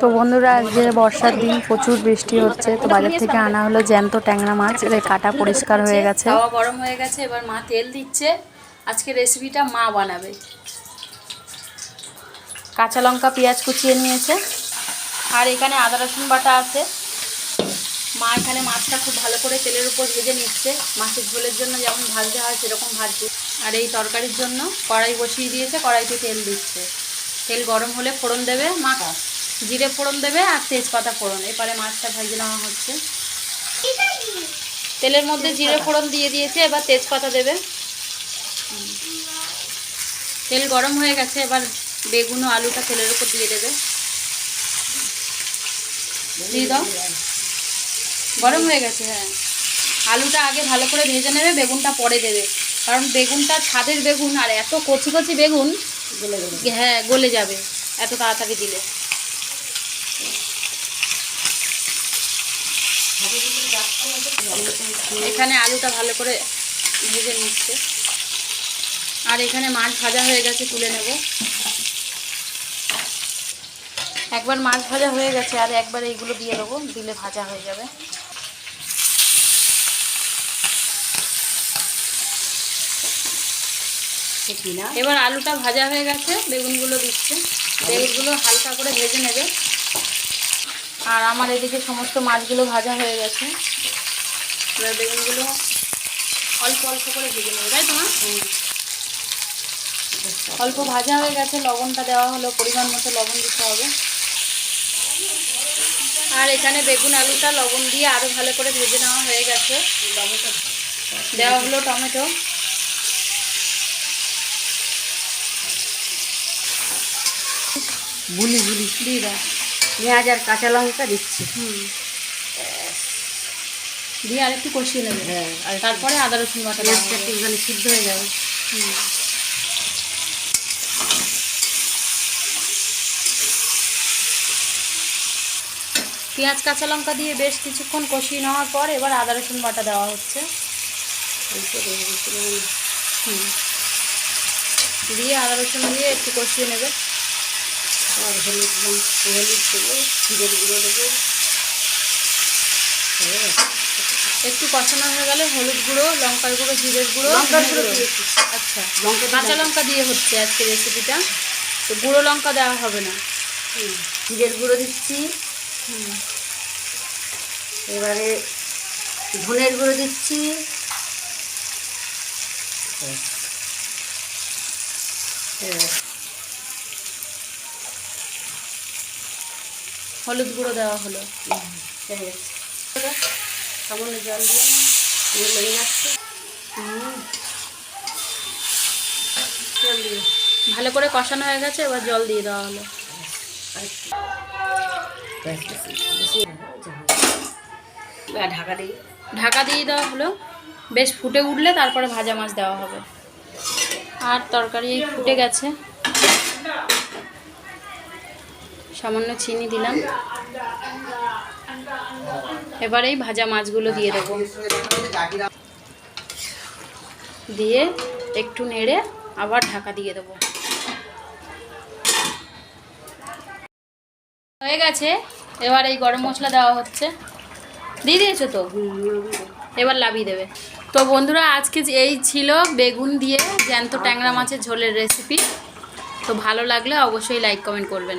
তো বন্ধুরা, আজকে বর্ষার দিন, প্রচুর বৃষ্টি হচ্ছে। তো বাজার থেকে আনা হলো জ্যান্ত ট্যাংরা মাছ। এদের কাটা পরিষ্কার হয়ে গেছে। খাওয়া গরম হয়ে গেছে, এবার মা তেল দিচ্ছে। আজকে রেসিপিটা মা বানাবে। কাঁচা লঙ্কা, পেঁয়াজ কুচিয়ে নিয়েছে। আর এখানে আদা, রসুন বাটা আছে। মা এখানে মাছটা খুব ভালো করে তেলের উপর ভেজে নিচ্ছে। মাছের ঝোলের জন্য যেমন ভাজতে হয়, সেরকম ভাজছে আর এই তরকারির জন্য কড়াই বসিয়ে দিয়েছে, কড়াইতে তেল দিচ্ছে। তেল গরম হলে ফোড়ন দেবে মা। জিরে ফোড়ন দেবে আর তেজপাতা ফোড়ন। এবারে মাছটা ভেজে নেওয়া হচ্ছে। তেলের মধ্যে জিরে ফোড়ন দিয়ে দিয়েছে এবার তেজপাতা দেবে। তেল গরম হয়ে গেছে এবার বেগুন ও আলুটা তেলের উপর দিয়ে দেবে। দিয়ে দাও। গরম হয়ে গেছে হ্যাঁ। আলুটা আগে ভালো করে ভেজে নেবে বেগুনটা পরে দেবে। কারণ বেগুনটা ছাদের বেগুন আর এত কচি কচি বেগুন হ্যাঁ গলে যাবে এত তাড়াতাড়ি দিলে। এখানে আলুটা ভালো করে ভেজে নিচ্ছে। আর এখানে মাছ ভাজা হয়ে গেছে, তুলে নেব। একবার মাছ ভাজা হয়ে গেছে, আর একবার এইগুলো দিয়ে দেবো, দিলে ভাজা হয়ে যাবে। এবার আলুটা ভাজা হয়ে গেছে, বেগুনগুলো দিচ্ছে। বেগুনগুলো হালকা করে ভেজে নেবে। আর আমার এদিকে সমস্ত মাছগুলো ভাজা হয়ে গেছে। এবার বেগুনগুলো অল্প অল্প করে ভেজে নেবে তাই তো মা? অল্প ভাজা হয়ে গেছে লবণটা দেওয়া হলো পরিমাণ মতো লবণ দিতে হবে। আর এখানে বেগুন আলুটা লবণ দিয়ে আরও ভালো করে ভেজে নেওয়া হয়ে গেছে। দেওয়া হলো টমেটো। বুলি বুলি। দিয়ে পেঁয়াজ আর কাঁচা লঙ্কা দিচ্ছি। হুম। দিয়ে আর একটু কষিয়ে নেবে। হ্যাঁ। আর তারপরে আদা রসুন বাটা পেঁয়াজটা মানে সিদ্ধ হয়ে যাবে। পেঁয়াজ কাঁচা লঙ্কা দিয়ে বেশ কিছুক্ষণ কষিয়ে নেওয়ার পর এবার আদা রসুন বাটা দেওয়া হচ্ছে। হুম। দিয়ে আদা রসুন দিয়ে একটু কষিয়ে নেবে। আর হলুদ হলুদ দেবো জিরের গুঁড়ো দেবো। একটু কষানো হয়ে গেলে হলুদ গুঁড়ো লঙ্কার গুঁড়ো জিরের গুঁড়ো লঙ্কার গুঁড়ো। আচ্ছা লঙ্কা কাঁচা লঙ্কা দিয়ে হচ্ছে আজকে রেসিপিটা তো গুঁড়ো লঙ্কা দেওয়া হবে না। জিরের গুঁড়ো দিচ্ছি। এবারে ধনের গুঁড়ো দিচ্ছি। এবার হলুদ গুঁড়ো দেওয়া হলো। সামান্য জল দিয়ে লেগে যাচ্ছে জল দিয়ে ভালো করে কষানো হয়ে গেছে এবার জল দিয়ে দেওয়া হলো। ঢাকা দিই। ঢাকা দিয়ে দেওয়া হলো। বেশ ফুটে উঠলে তারপরে ভাজা মাছ দেওয়া হবে। আর তরকারি ফুটে গেছে। সামান্য চিনি দিলাম। এবার এই ভাজা মাছগুলো দিয়ে দেবো। দিয়ে একটু নেড়ে আবার ঢাকা দিয়ে দেবো। হয়ে গেছে। এবার এই গরম মশলা দেওয়া হচ্ছে। দিয়ে দিয়েছ তো? এবার লাভিয়ে দেবে। তো বন্ধুরা, আজকে এই ছিল বেগুন দিয়ে জ্যান্ত ট্যাংরা মাছের ঝোলের রেসিপি তো ভালো লাগলে অবশ্যই লাইক কমেন্ট করবেন।